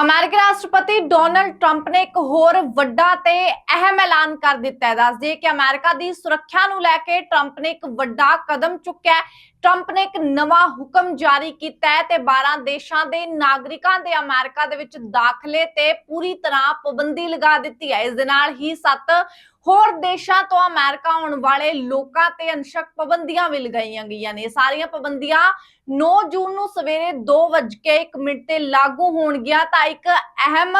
ਅਮਰੀਕੀ ਰਾਸ਼ਟਰਪਤੀ Donald Trump ਨੇ ਇੱਕ ਹੋਰ ਵੱਡਾ ਤੇ ਅਹਿਮ ਐਲਾਨ ਕਰ ਦਿੱਤਾ ਹੈ। ਦੱਸ ਕਿ ਅਮਰੀਕਾ ਦੀ ਸੁਰੱਖਿਆ ਨੂੰ ਲੈ ਕੇ ਟਰੰਪ ਨੇ ਇੱਕ ਵੱਡਾ ਕਦਮ ਚੁੱਕਿਆ ਹੈ। ਟਰੰਪ ਨੇ ਇੱਕ ਨਵਾਂ ਹੁਕਮ ਜਾਰੀ ਕੀਤਾ ਹੈ ਤੇ 12 ਦੇਸ਼ਾਂ ਦੇ ਨਾਗਰਿਕਾਂ ਦੇ ਅਮਰੀਕਾ ਦੇ ਵਿੱਚ ਦਾਖਲੇ ਤੇ ਪੂਰੀ ਤਰ੍ਹਾਂ ਪਾਬੰਦੀ ਲਗਾ ਦਿੱਤੀ ਹੈ। ਇਸ ਦੇ ਨਾਲ ਹੀ ਸੱਤ ਹੋਰ ਦੇਸ਼ਾਂ ਤੋਂ ਅਮਰੀਕਾ ਆਉਣ ਵਾਲੇ ਲੋਕਾਂ ਤੇ ਅੰਸ਼ਕ ਪਾਬੰਦੀਆਂ ਵੀ ਲਗਾਈਆਂ ਗਈਆਂ ਨੇ। ਸਾਰੀਆਂ ਪਾਬੰਦੀਆਂ 9 ਜੂਨ ਨੂੰ ਸਵੇਰੇ 2:01 ਮਿੰਟ ਤੇ ਲਾਗੂ ਹੋਣਗੀਆਂ। ਤਾਂ ਇੱਕ ਅਹਿਮ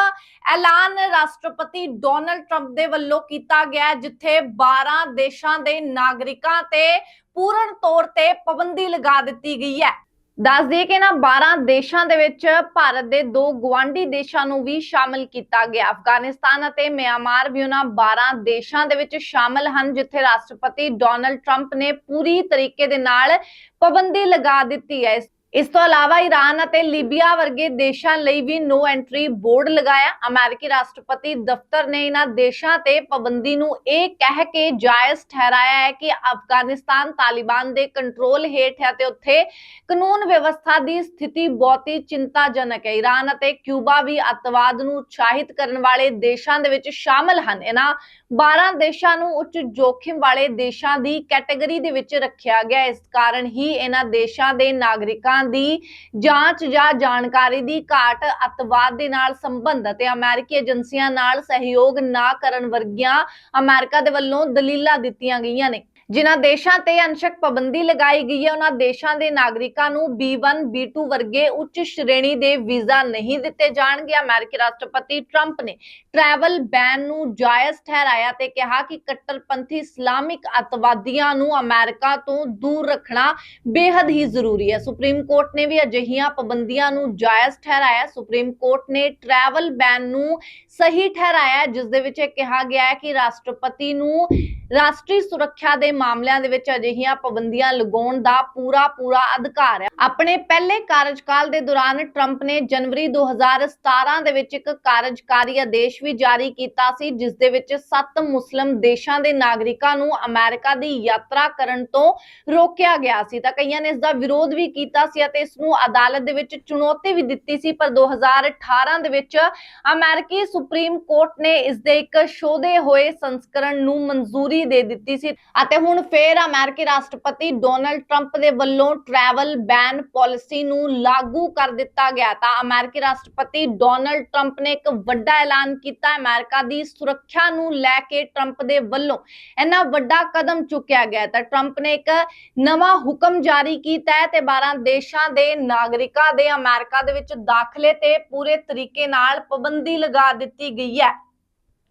ਐਲਾਨ ਰਾਸ਼ਟਰਪਤੀ ਡੋਨਲਡ ਟਰੰਪ ਦੇ ਵੱਲੋਂ ਕੀਤਾ ਗਿਆ ਜਿੱਥੇ 12 ਦੇਸ਼ਾਂ ਦੇ ਨਾਗਰਿਕਾਂ ਤੇ ਪੂਰਨ ਤੌਰ ਤੇ ਪਾਬੰਦੀ ਲਗਾ ਦਿੱਤੀ ਗਈ ਹੈ। ਦੱਸ ਦਈਏ ਕਿ ਨਾ 12 ਦੇਸ਼ਾਂ ਦੇ ਵਿੱਚ ਭਾਰਤ ਦੇ ਦੋ ਗਵਾਂਢੀ ਦੇਸ਼ਾਂ ਨੂੰ ਵੀ ਸ਼ਾਮਲ ਕੀਤਾ ਗਿਆ। ਅਫਗਾਨਿਸਤਾਨ ਅਤੇ ਮਿਆਂਮਾਰ ਵੀ ਉਹਨਾਂ 12 ਦੇਸ਼ਾਂ ਦੇ ਵਿੱਚ ਸ਼ਾਮਲ ਹਨ, ਜਿੱਥੇ ਰਾਸ਼ਟਰਪਤੀ ਡੋਨਲਡ ਟਰੰਪ ਨੇ ਪੂਰੀ ਤਰੀਕੇ ਦੇ ਨਾਲ ਪਾਬੰਦੀ ਲਗਾ ਦਿੱਤੀ ਹੈ। ਇਸ- ਤੋਂ ਇਲਾਵਾ ਈਰਾਨ ਅਤੇ ਲੀਬੀਆ ਵਰਗੇ ਦੇਸ਼ਾਂ ਲਈ ਵੀ ਨੋ ਐਂਟਰੀ ਬੋਰਡ ਲਗਾਇਆ। ਅਮਰੀਕੀ ਰਾਸ਼ਟਰਪਤੀ ਦਫ਼ਤਰ ਨੇ ਇਹਨਾਂ ਦੇਸ਼ਾਂ ਤੇ ਪਾਬੰਦੀ ਨੂੰ ਇਹ ਕਹਿ ਕੇ ਜਾਇਜ਼ ਠਹਿਰਾਇਆ ਹੈ ਕਿ ਅਫਗਾਨਿਸਤਾਨ ਤਾਲਿਬਾਨ ਦੇ ਕੰਟਰੋਲ ਹੇਠ ਹੈ ਤੇ ਉੱਥੇ ਕਾਨੂੰਨ ਵਿਵਸਥਾ ਦੀ ਸਥਿਤੀ ਬਹੁਤੀ ਚਿੰਤਾਜਨਕ ਹੈ। ਈਰਾਨ ਅਤੇ ਕਿਊਬਾ ਵੀ ਅੱਤਵਾਦ ਨੂੰ ਉਤਸ਼ਾਹਿਤ ਕਰਨ ਵਾਲੇ ਦੇਸ਼ਾਂ ਦੇ ਵਿੱਚ ਸ਼ਾਮਲ ਹਨ। ਇਹਨਾਂ 12 ਦੇਸ਼ਾਂ ਨੂੰ ਉੱਚ ਜੋਖਿਮ ਵਾਲੇ ਦੇਸ਼ਾਂ ਦੀ ਕੈਟਾਗਰੀ ਦੇ ਵਿੱਚ ਰੱਖਿਆ ਗਿਆ। ਇਸ ਕਾਰਨ ਹੀ ਇਹਨਾਂ ਦੇਸ਼ਾਂ ਦੇ ਨਾਗਰਿਕਾਂ ਦੀ ਜਾਂਚ ਜਾਂ ਜਾਣਕਾਰੀ ਦੀ ਘਾਟ ਅੱਤਵਾਦ ਦੇ ਨਾਲ ਸੰਬੰਧ ਅਤੇ ਅਮਰੀਕੀ ਏਜੰਸੀਆਂ ਨਾਲ ਸਹਿਯੋਗ ਨਾ ਕਰਨ ਵਰਗੀਆਂ ਅਮਰੀਕਾ ਦੇ ਵੱਲੋਂ ਦਲੀਲਾਂ ਦਿੱਤੀਆਂ ਗਈਆਂ ਨੇ। ਜਿਨ੍ਹਾਂ ਦੇਸ਼ਾਂ ਤੇ ਅੰਸ਼ਕ ਪਾਬੰਦੀ ਲਗਾਈ ਗਈ ਹੈ ਉਹਨਾਂ ਦੇਸ਼ਾਂ ਦੇ ਨਾਗਰਿਕਾਂ ਨੂੰ B1 B2 ਵਰਗੇ ਉੱਚ ਸ਼੍ਰੇਣੀ ਦੇ ਵੀਜ਼ਾ ਨਹੀਂ ਦਿੱਤੇ ਜਾਣਗੇ। ਅਮਰੀਕੀ ਰਾਸ਼ਟਰਪਤੀ ਟਰੰਪ ਨੇ ਟਰੈਵਲ ਬੈਨ ਨੂੰ ਜਾਇਜ਼ ਠਹਿਰਾਇਆ ਤੇ ਕਿਹਾ ਕਿ ਕੱਟੜਪੰਥੀ ਇਸਲਾਮਿਕ ਅਤਵਾਦੀਆਂ ਨੂੰ ਅਮਰੀਕਾ ਤੋਂ ਦੂਰ ਰੱਖਣਾ ਬੇहद ਹੀ ਜ਼ਰੂਰੀ ਹੈ। ਸੁਪਰੀਮ ਕੋਰਟ ਨੇ ਵੀ ਅਜਿਹੀਆਂ ਪਾਬੰਦੀਆਂ ਨੂੰ ਜਾਇਜ਼ ਠਹਿਰਾਇਆ। ਸੁਪਰੀਮ ਕੋਰਟ ਨੇ ਟਰੈਵਲ ਬੈਨ ਨੂੰ ਸਹੀ ਠਹਿਰਾਇਆ ਹੈ, ਜਿਸ ਦੇ ਵਿੱਚ ਇਹ ਕਿਹਾ ਗਿਆ ਹੈ ਕਿ ਰਾਸ਼ਟਰਪਤੀ ਨੂੰ ਰਾਸ਼ਟਰੀ ਸੁਰੱਖਿਆ ਦੇ ਮਾਮਲਿਆਂ ਦੇ ਵਿੱਚ ਅਜਿਹੀਆਂ ਪਾਬੰਦੀਆਂ ਲਗਾਉਣ ਦਾ ਪੂਰਾ ਪੂਰਾ ਅਧਿਕਾਰ ਹੈ। ਆਪਣੇ ਪਹਿਲੇ ਕਾਰਜਕਾਲ ਦੇ ਦੌਰਾਨ ਟਰੰਪ ਨੇ ਜਨਵਰੀ 2017 ਦੇ ਵਿੱਚ ਇੱਕ ਕਾਰਜਕਾਰੀ ਆਦੇਸ਼ ਵੀ ਜਾਰੀ ਕੀਤਾ ਸੀ, ਜਿਸ ਦੇ ਵਿੱਚ ਸੱਤ ਮੁਸਲਮ ਦੇਸ਼ਾਂ ਦੇ ਨਾਗਰਿਕਾਂ ਨੂੰ ਅਮਰੀਕਾ ਦੀ ਯਾਤਰਾ ਕਰਨ ਤੋਂ ਰੋਕਿਆ ਗਿਆ ਸੀ। ਤਾਂ ਕਈਆਂ ਨੇ ਇਸ ਦਾ ਵਿਰੋਧ ਵੀ ਕੀਤਾ ਸੀ ਅਤੇ ਇਸ ਨੂੰ ਅਦਾਲਤ ਦੇ ਵਿੱਚ ਚੁਣੌਤੀ ਵੀ ਦਿੱਤੀ ਸੀ, ਪਰ 2018 ਦੇ ਵਿੱਚ ਅਮਰੀਕੀ ਸੁਪਰੀਮ ਕੋਰਟ ਨੇ ਇਸ ਦੇ ਇੱਕ ਸ਼ੋਧੇ ਹੋਏ ਸੰਸਕਰਣ ਨੂੰ ਮਨਜ਼ੂਰੀ ਦੇ ਦਿੱਤੀ ਸੀ ਅਤੇ ਹੁਣ ਫੇਰ ਅਮਰੀਕੀ ਰਾਸ਼ਟਰਪਤੀ ਡੋਨਲਡ ਟਰੰਪ ਦੇ ਵੱਲੋਂ ਟਰੈਵਲ ਬੈਨ ਪਾਲਿਸੀ ਨੂੰ ਲਾਗੂ ਕਰ ਦਿੱਤਾ ਗਿਆ ਤਾਂ ਅਮਰੀਕੀ ਰਾਸ਼ਟਰਪਤੀ ਡੋਨਲਡ ਟਰੰਪ ਨੇ ਇੱਕ ਵੱਡਾ ਐਲਾਨ ਕੀਤਾ। ਅਮਰੀਕਾ ਦੀ ਸੁਰੱਖਿਆ ਨੂੰ ਲੈ ਕੇ ਟਰੰਪ ਦੇ ਵੱਲੋਂ ਇੰਨਾ ਵੱਡਾ ਕਦਮ ਚੁੱਕਿਆ ਗਿਆ ਤਾਂ ਟਰੰਪ ਨੇ ਇੱਕ ਨਵਾਂ ਹੁਕਮ ਜਾਰੀ ਕੀਤਾ ਹੈ ਤੇ 12 ਦੇਸ਼ਾਂ ਦੇ ਨਾਗਰਿਕਾਂ ਦੇ ਅਮਰੀਕਾ ਦੇ ਵਿੱਚ ਦਾਖਲੇ ਤੇ ਪੂਰੇ ਤਰੀਕੇ ਨਾਲ ਪਾਬੰਦੀ ਲਗਾ ਦਿੱਤੀ ਗਈ ਹੈ।